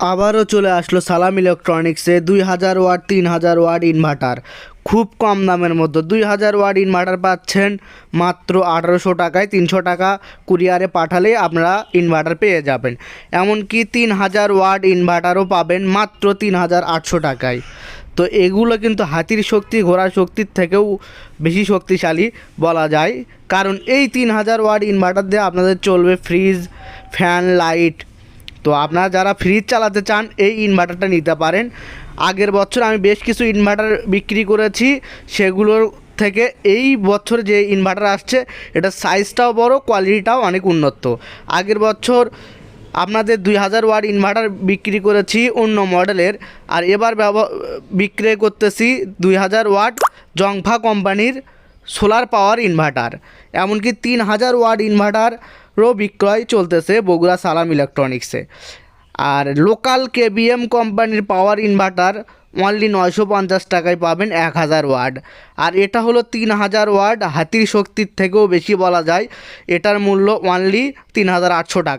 আবারও চলে আসলো সালাম ইলেকট্রনিক্সে দুই হাজার ওয়াট, তিন হাজার ওয়াট ইনভার্টার খুব কম দামের মধ্যে দুই হাজার ওয়াট ইনভার্টার পাচ্ছেন মাত্র আঠারোশো টাকায় তিনশো টাকা কুরিয়ারে পাঠালেই আপনারা ইনভার্টার পেয়ে যাবেন। এমনকি তিন হাজার ওয়াট ইনভার্টারও পাবেন মাত্র তিন হাজার আটশো টাকায়। তো এগুলো কিন্তু হাতির শক্তি, ঘোড়ার শক্তির থেকেও বেশি শক্তিশালী বলা যায়। কারণ এই তিন হাজার ওয়াট ইনভার্টার দিয়ে আপনাদের চলবে ফ্রিজ ফ্যান লাইট তো আপনারা যারা ফ্রিজ চালাতে চান, এই ইনভার্টারটা নিতে পারেন। আগের বছর আমি বেশ কিছু ইনভার্টার বিক্রি করেছি, সেগুলোর থেকে এই বছর যে ইনভার্টার আসছে এটা সাইজটাও বড় কোয়ালিটিটাও অনেক উন্নত। আগের বছর আপনাদের দুই হাজার ওয়াট ইনভার্টার বিক্রি করেছি অন্য মডেলের, আর এবার বিক্রয় করতেছি দুই হাজার ওয়াট জংফা কোম্পানির। সোলার পাওয়ার ইনভার্টার, এমনকি তিন হাজার ওয়াট ইনভার্টারও বিক্রয় চলতেছে বগুড়া সালাম ইলেকট্রনিক্সে। আর লোকাল কেবিএম কোম্পানির পাওয়ার ইনভার্টার অনলি নয়শো পঞ্চাশ টাকায় পাবেন এক হাজার ওয়াট। আর এটা হলো তিন হাজার ওয়াট হাতির শক্তির থেকেও বেশি বলা যায়। এটার মূল্য অনলি তিন হাজার আটশো টাকা।